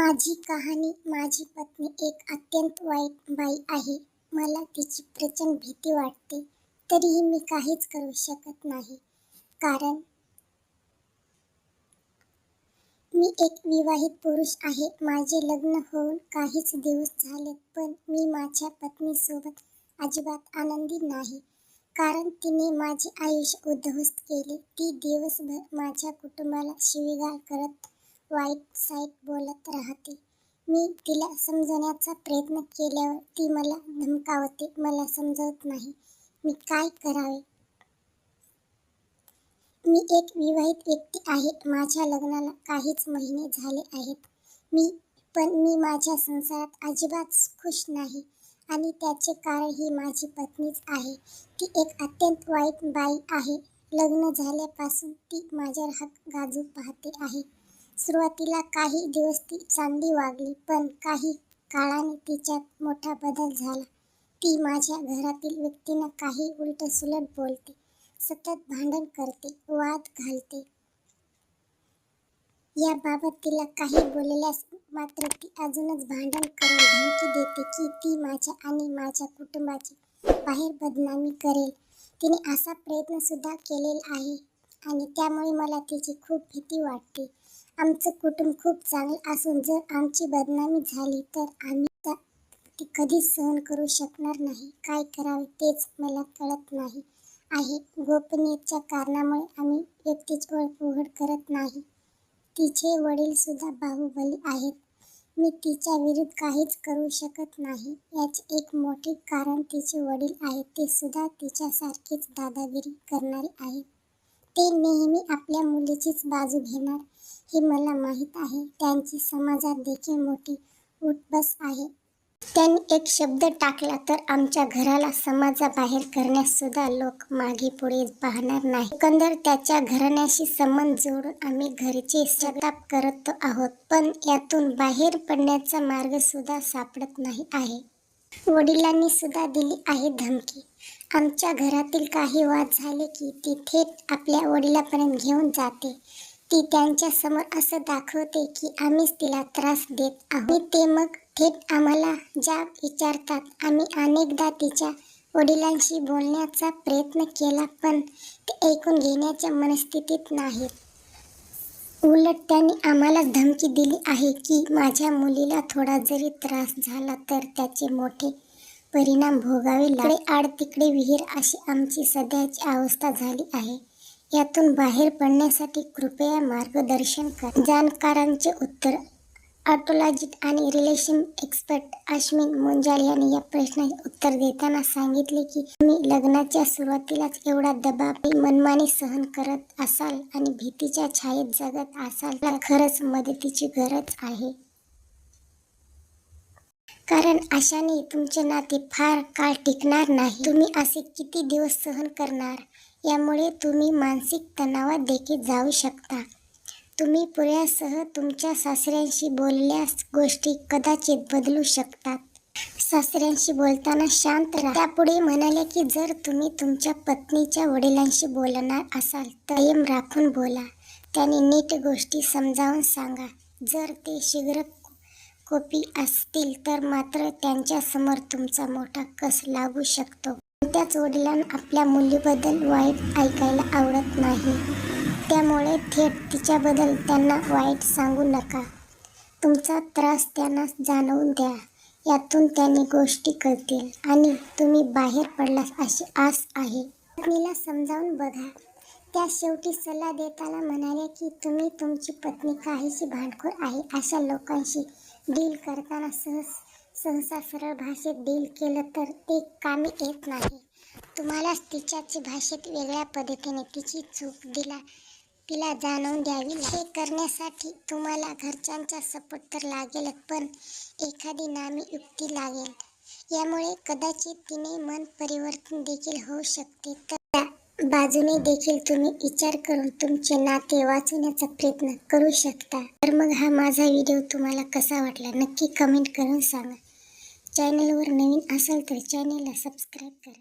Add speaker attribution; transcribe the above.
Speaker 1: माझी कहाणी माझी पत्नी एक अत्यंत वाईट बाई आहे. मला तिची प्रचंड भीती वाटते. तरीही मी काहीच करू शकत नाही. कारण मी एक विवाहित पुरुष आहे. माझे लग्न होऊन काहीच दिवस झाले पण मी माझ्या पत्नीसोबत अजिबात आनंदी नाही. कारण तिने माझे आयुष्य उद्ध्वस्त केले. ती दिवसभर माझ्या कुटुंबाला शिवीगाळ करत वाईट साईट बोलत राहते. मी तिला समजवण्याचा प्रयत्न केल्यावर ती मला धमकावते. मला समजवत नाही. मी काय करावे? मी एक विवाहित व्यक्ती आहे. माझ्या लग्नाला काहीच महिने झाले आहेत. मी पण मी माझ्या संसारात अजिबात खुश नाही. आणि त्याचे कारण ही माझी पत्नीच आहे. ती एक अत्यंत वाईट बाई आहे. लग्न झाल्यापासून ती माझ्यावर हक गाजू पाहते आहे. सुरुवातीला काही दिवस ती चांगली वागली पण काही काळाने तिच्यात मोठा बदल झाला. ती माझ्या घरातील व्यक्तींना काही उलट सुलट बोलते सतत भांडण करते वाद घालते. याबाबत तिला काही बोलल्यास मात्र ती अजूनच भांडण करून धमकी देते की ती माझ्या आणि माझ्या कुटुंबाची बाहेर बदनामी करेल. तिने असा प्रयत्नसुद्धा केलेला आहे आणि त्यामुळे मला तिची खूप भीती वाटते. आमचं कुटुंब खूप चांगलं असून जर आमची बदनामी झाली तर आम्ही त्या- ती कधीच सहन करू शकणार नाही. काय करावे तेच मला कळत नाही आहे. गोपनीयतेच्या कारणामुळे आम्ही व्यक्तीची ओळख उघड करत नाही. तिचे वडील सुद्धा बाहुबली आहेत. मी तिच्या विरुद्ध काहीच करू शकत नाही. याचे एक मोठे कारण तिचे वडील आहेत. ते सुद्धा तिच्यासारखीच दादागिरी करणारे आहेत. ते नेहमी आपल्या मुलीचीच बाजू घेणार हे मला माहीत आहे. त्यांची समाजात देखील मोठी उठबस आहे. त्यांनी एक शब्द टाकला तर आमच्या घराला समाजाबाहेर करण्यास सुद्धा लोक मागे पुढे पाहणार नाही. एकंदर त्याच्या घराण्याशी संबंध जोडून आम्ही घरचे सताप करत आहोत पण यातून बाहेर पडण्याचा मार्ग सुद्धा सापडत नाही आहे. वडिलांनी सुद्धा दिली आहे धमकी. आमच्या घरातील काही वाद झाले की ती थेट आपल्या वडिलापर्यंत घेऊन जाते. ती त्यांच्यासमोर असं दाखवते की आम्हीच तिला त्रास देत आहोत. ते मग थेट आम्हाला ज्या विचारतात. आम्ही अनेकदा तिच्या वडिलांशी बोलण्याचा प्रयत्न केला पण ते ऐकून घेण्याच्या मनस्थितीत नाहीत. उलट त्यांनी आम्हाला धमकी दिली आहे की माझ्या मुलीला थोडा जरी त्रास झाला तर त्याचे मोठे परिणाम भोगावे लागले आड तिकडे विहीर अशी आमची सध्याची अवस्था झाली आहे. यातून बाहेर पडण्यासाठी कृपया मार्गदर्शन कर. जाणकारांचे उत्तर. ऑटोलॉजिस्ट आणि रिलेशन एक्सपर्ट अश्विन मुंजाल यांनी या प्रश्नाचे उत्तर देताना सांगितले की तुम्ही लग्नाच्या सुरुवातीलाच एवढा दबाव मनमानी सहन करत असाल आणि भीतीच्या छायेत जगत असाल तर खरंच मदतीची गरज आहे. कारण अशाने तुमचे नाते फार काळ टिकणार नाही. तुम्ही असे किती दिवस सहन करणार? यामुळे तुम्ही मानसिक तणावात देखील जाऊ शकता. तुम्ही पुऱ्यासह तुमच्या सासऱ्यांशी बोलल्यास गोष्टी कदाचित बदलू शकतात. सासऱ्यांशी बोलताना शांत राहा. त्यापुढे म्हणाले की जर तुम्ही तुमच्या पत्नीच्या वडिलांशी बोलणार असाल तर राखून बोला. त्याने नीट गोष्टी समजावून सांगा. जर ते शीघ्र कोपी असतील तर मात्र त्यांच्यासमोर तुमचा मोठा कस लागू शकतो. त्याच वडिलांना आपल्या मुलीबद्दल वाईट ऐकायला आवडत नाही. त्यामुळे थेट तिच्याबद्दल त्यांना वाईट सांगू नका. तुमचा त्रास त्यांना जाणवून द्या. यातून त्यांनी गोष्टी कळतील आणि तुम्ही बाहेर पडलास अशी आस आहे. पत्नीला समजावून बघा. त्या शेवटी सल्ला देताना म्हणाले की तुम्ही तुमची पत्नी काहीशी भांडखोर आहे अशा लोकांशी डील करताना सहज सहसा सरळ भाषेत डील केलं तर ते कामी येत नाही. तुम्हालाच तिच्याची भाषेत वेगळ्या पद्धतीने तिची चूक दिला तिला जाणवून द्यावी हे करण्यासाठी तुम्हाला घरच्यांचा सपोर्ट तर लागेल पण एखादी नामी युक्ती लागेल. यामुळे कदाचित तिने मन परिवर्तन देखील होऊ शकते. तर बाजूने देखील तुम्ही विचार करून तुमचे नाते वाचवण्याचा प्रयत्न करू शकता. तर मग हा माझा व्हिडिओ तुम्हाला कसा वाटला? नक्की कमेंट करून सांगा. चॅनलवर नवीन असाल तर चॅनलला सबस्क्राईब करा.